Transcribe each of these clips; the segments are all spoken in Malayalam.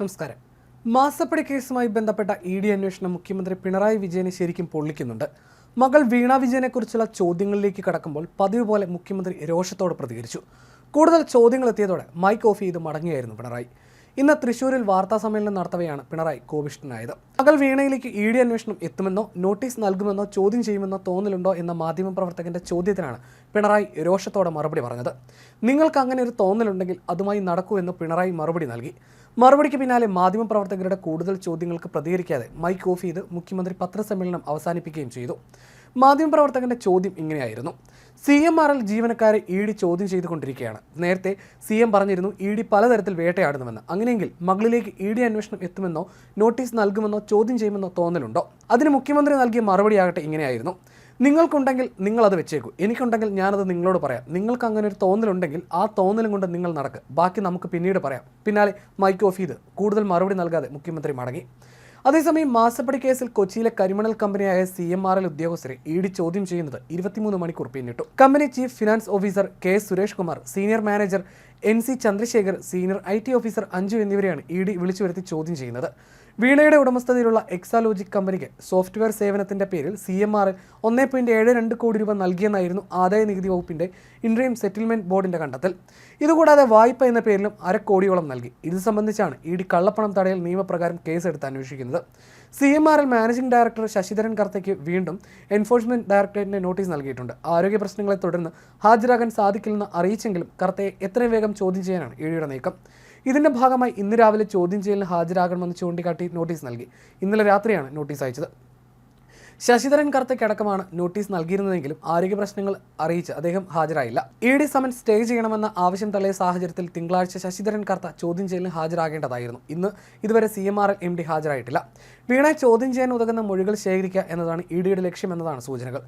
നമസ്കാരം. മാസപ്പടി കേസുമായി ബന്ധപ്പെട്ട ഇ ഡി അന്വേഷണം മുഖ്യമന്ത്രി പിണറായി വിജയനെ ശരിക്കും പൊള്ളിക്കുന്നുണ്ട്. മകൾ വീണ വിജയനെക്കുറിച്ചുള്ള ചോദ്യങ്ങളിലേക്ക് കടക്കുമ്പോൾ പതിവ് പോലെ മുഖ്യമന്ത്രി രോഷത്തോടെ പ്രതികരിച്ചു. കൂടുതൽ ചോദ്യങ്ങൾ എത്തിയതോടെ മൈക്ക് ഓഫ് ചെയ്ത് മടങ്ങിയായിരുന്നു പിണറായി. ഇന്ന് തൃശൂരിൽ വാർത്താ സമ്മേളനം നടത്തവെയാണ് പിണറായി കോപിഷ്ഠനായത് മകൾ വീണയിലേക്ക് ഇ ഡി അന്വേഷണം എത്തുമെന്നോ നോട്ടീസ് നൽകുമെന്നോ ചോദ്യം ചെയ്യുമെന്നോ തോന്നലുണ്ടോ എന്ന മാധ്യമപ്രവർത്തകന്റെ ചോദ്യത്തിനാണ് പിണറായി രോഷത്തോടെ മറുപടി പറഞ്ഞത്. നിങ്ങൾക്ക് അങ്ങനെ ഒരു തോന്നലുണ്ടെങ്കിൽ അതുമായി നടക്കൂ എന്ന് പിണറായി മറുപടി നൽകി. മറുപടിക്ക് പിന്നാലെ മാധ്യമപ്രവർത്തകരുടെ കൂടുതൽ ചോദ്യങ്ങൾക്ക് പ്രതികരിക്കാതെ മൈക്ക് ഓഫ് ചെയ്ത് മുഖ്യമന്ത്രി പത്രസമ്മേളനം അവസാനിപ്പിക്കുകയും ചെയ്തു. മാധ്യമപ്രവർത്തകന്റെ ചോദ്യം ഇങ്ങനെയായിരുന്നു. സി എം ആർ എൽ ജീവനക്കാരെ ഇ ഡി ചോദ്യം ചെയ്തുകൊണ്ടിരിക്കുകയാണ്. നേരത്തെ സി എം പറഞ്ഞിരുന്നു ഇ ഡി പലതരത്തിൽ വേട്ടയാടുന്നുവെന്ന്. അങ്ങനെയെങ്കിൽ മകളിലേക്ക് ഇ ഡി അന്വേഷണം എത്തുമെന്നോ നോട്ടീസ് നൽകുമെന്നോ ചോദ്യം ചെയ്യുമെന്നോ തോന്നലുണ്ടോ? അതിന് മുഖ്യമന്ത്രി നൽകിയ മറുപടിയാകട്ടെ ഇങ്ങനെയായിരുന്നു. നിങ്ങൾക്കുണ്ടെങ്കിൽ നിങ്ങളത് വെച്ചേക്കൂ. എനിക്കുണ്ടെങ്കിൽ ഞാനത് നിങ്ങളോട് പറയാം. നിങ്ങൾക്ക് അങ്ങനെ ഒരു തോന്നലുണ്ടെങ്കിൽ ആ തോന്നലും കൊണ്ട് നിങ്ങൾ നടക്കുക ബാക്കി നമുക്ക് പിന്നീട് പറയാം. പിന്നാലെ മൈക്ക് ഓഫ് ചെയ്ത് കൂടുതൽ മറുപടി നൽകാതെ മുഖ്യമന്ത്രി മടങ്ങി. അതേസമയം മാസപ്പടി കേസിൽ കൊച്ചിയിലെ കരിമണൽ കമ്പനിയായ സി എം ആർ എൽ ഉദ്യോഗസ്ഥരെ ഇ ഡി ചോദ്യം ചെയ്യുന്നത് ഇരുപത്തിമൂന്ന് മണിക്കൂർ പിന്നിട്ടു. Company chief finance officer K Suresh Kumar senior manager N C Chandrasekhar senior I T officer Anju എന്നിവരെയാണ് ഇ ഡി വിളിച്ചു വരുത്തി ചോദ്യം ചെയ്യുന്നത്. വീണയുടെ ഉടമസ്ഥതയിലുള്ള എക്സാലോജിക് കമ്പനിക്ക് സോഫ്റ്റ്വെയർ സേവനത്തിന്റെ പേരിൽ സി എം ആർ ഒന്നേ പോയിന്റ് ഏഴ് രണ്ട് കോടി രൂപ നൽകിയെന്നായിരുന്നു ആദായ നികുതി വകുപ്പിന്റെ ഇൻട്രീം സെറ്റിൽമെന്റ് ബോർഡിന്റെ കണ്ടെത്തൽ. ഇതുകൂടാതെ വായ്പ എന്ന പേരിലും അരക്കോടിയോളം നൽകി. ഇത് സംബന്ധിച്ചാണ് ഇ ഡി കള്ളപ്പണം തടയൽ നിയമപ്രകാരം കേസെടുത്ത് അന്വേഷിക്കുന്നത്. സി എം ആറിൽ മാനേജിംഗ് ഡയറക്ടർ ശശിധരൻ കർത്തയ്ക്ക് വീണ്ടും എൻഫോഴ്സ്മെന്റ് ഡയറക്ടറേറ്റിന് നോട്ടീസ് നൽകിയിട്ടുണ്ട്. ആരോഗ്യ പ്രശ്നങ്ങളെ തുടർന്ന് ഹാജരാകാൻ സാധിക്കില്ലെന്ന് അറിയിച്ചെങ്കിലും കർത്തയെ എത്രയും വേഗം ചോദ്യം ചെയ്യാനാണ് ഇ ഡിയുടെ നീക്കം. ഇതിന്റെ ഭാഗമായി ഇന്ന് രാവിലെ ചോദ്യം ചെയ്യലിന് ഹാജരാകണമെന്ന് ചൂണ്ടിക്കാട്ടി നോട്ടീസ് നൽകി. ഇന്നലെ രാത്രിയാണ് നോട്ടീസ് അയച്ചത്. ശശിധരൻ കർത്തയ്ക്കടക്കമാണ് നോട്ടീസ് നൽകിയിരുന്നതെങ്കിലും ആരോഗ്യ പ്രശ്നങ്ങൾ അറിയിച്ച് അദ്ദേഹം ഹാജരായില്ല. ഇ ഡി സമൻ സ്റ്റേ ചെയ്യണമെന്ന ആവശ്യം തള്ളിയ സാഹചര്യത്തിൽ തിങ്കളാഴ്ച ശശിധരൻ കർത്ത ചോദ്യം ചെയ്യലിന് ഹാജരാകേണ്ടതായിരുന്നു. ഇന്ന് ഇതുവരെ C M R M D ഹാജരായിട്ടില്ല. Veena ചോദ്യം ചെയ്യാൻ ഉതകുന്ന മൊഴികൾ ശേഖരിക്കുക എന്നതാണ് ഇ ഡിയുടെ ലക്ഷ്യമെന്നതാണ് സൂചനകൾ.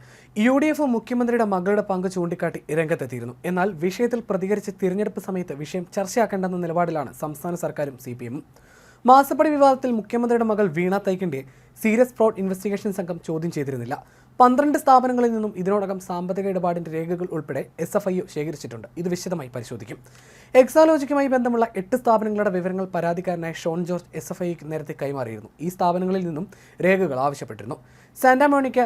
യു ഡി എഫ് മുഖ്യമന്ത്രിയുടെ മകളുടെ പങ്ക് ചൂണ്ടിക്കാട്ടി രംഗത്തെത്തിയിരുന്നു. എന്നാൽ വിഷയത്തിൽ പ്രതികരിച്ച് തിരഞ്ഞെടുപ്പ് സമയത്ത് വിഷയം ചർച്ചയാക്കേണ്ടെന്ന നിലപാടിലാണ് സംസ്ഥാന സർക്കാരും സി പി എമ്മും. മാസപ്പടി വിവാദത്തിൽ മുഖ്യമന്ത്രിയുടെ മകൾ വീണ തൈക്കിന്റെ സീരിയസ് ഫ്രോഡ് ഇൻവെസ്റ്റിഗേഷൻ സംഘം ചോദ്യം ചെയ്തിരുന്നില്ല. പന്ത്രണ്ട് സ്ഥാപനങ്ങളിൽ നിന്നും ഇതിനോടകം സാമ്പത്തിക ഇടപാടിന്റെ രേഖകൾ ഉൾപ്പെടെ എസ് എഫ് ഐ ശേഖരിച്ചിട്ടുണ്ട്. ഇത് വിശദമായി പരിശോധിക്കും. എക്സാലോജിക്കുമായി ബന്ധമുള്ള എട്ട് സ്ഥാപനങ്ങളുടെ വിവരങ്ങൾ പരാതിക്കാരനായ ഷോൺ ജോർജ് എസ് എഫ് ഐക്ക് നേരത്തെ കൈമാറിയിരുന്നു. ഈ സ്ഥാപനങ്ങളിൽ നിന്നും രേഖകൾ ആവശ്യപ്പെട്ടിരുന്നു. Santa Monica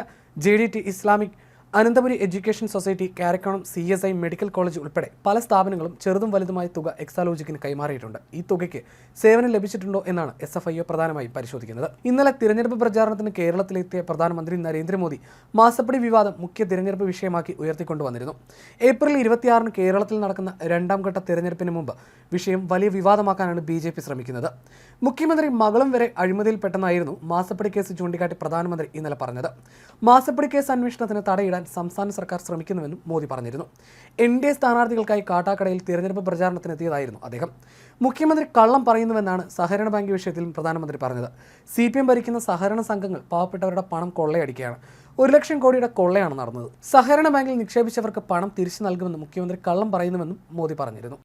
J D T Islamic Ananthapuri education society Karakonam C S I medical college ഉൾപ്പെടെ പല സ്ഥാപനങ്ങളും ചെറുതും വലുതുമായ തുക എക്സാലോജിക്കിന് കൈമാറിയിട്ടുണ്ട്. ഈ തുകയ്ക്ക് സേവനം ലഭിച്ചിട്ടുണ്ടോ എന്നാണ് എസ് എഫ് ഐ ഒ പ്രധാനമായും പരിശോധിക്കുന്നത്. ഇന്നലെ തിരഞ്ഞെടുപ്പ് പ്രചാരണത്തിന് കേരളത്തിലെത്തിയ പ്രധാനമന്ത്രി നരേന്ദ്രമോദി മാസപ്പടി വിവാദം മുഖ്യ തിരഞ്ഞെടുപ്പ് വിഷയമാക്കി ഉയർത്തിക്കൊണ്ടുവന്നിരുന്നു. ഏപ്രിൽ ഇരുപത്തിയാറിന് കേരളത്തിൽ നടക്കുന്ന രണ്ടാം ഘട്ട തിരഞ്ഞെടുപ്പിന് മുമ്പ് വിഷയം വലിയ വിവാദമാക്കാനാണ് ബി ജെ പി ശ്രമിക്കുന്നത്. മുഖ്യമന്ത്രി മകളും വരെ അഴിമതിയിൽപ്പെട്ടെന്നായിരുന്നു മാസപ്പടി കേസ് ചൂണ്ടിക്കാട്ടി പ്രധാനമന്ത്രി ഇന്നലെ പറഞ്ഞത്. മാസപ്പടി കേസ് അന്വേഷണത്തിന് തടയിടാൻ സംസ്ഥാന സർക്കാർ ശ്രമിക്കുന്നുവെന്നും മോദി പറഞ്ഞിരുന്നു. എൻ ഡി എ സ്ഥാനാർത്ഥികൾക്കായി കാട്ടാക്കടയിൽ തിരഞ്ഞെടുപ്പ് പ്രചാരണത്തിനെത്തിയതായിരുന്നു അദ്ദേഹം. മുഖ്യമന്ത്രി കള്ളം പറയുന്നുവെന്നാണ് സഹകരണ ബാങ്ക് വിഷയത്തിലും പ്രധാനമന്ത്രി പറഞ്ഞത്. സി പി എം ഭരിക്കുന്ന സഹകരണ സംഘങ്ങൾ പാവപ്പെട്ടവരുടെ പണം കൊള്ളയടിക്കുകയാണ്. ഒരു ലക്ഷം കോടിയുടെ കൊള്ളയാണ് നടന്നത്. സഹകരണ ബാങ്കിൽ നിക്ഷേപിച്ചവർക്ക് പണം തിരിച്ചു നൽകുമെന്ന് മുഖ്യമന്ത്രി കള്ളം പറയുന്നുവെന്നും മോദി പറഞ്ഞിരുന്നു.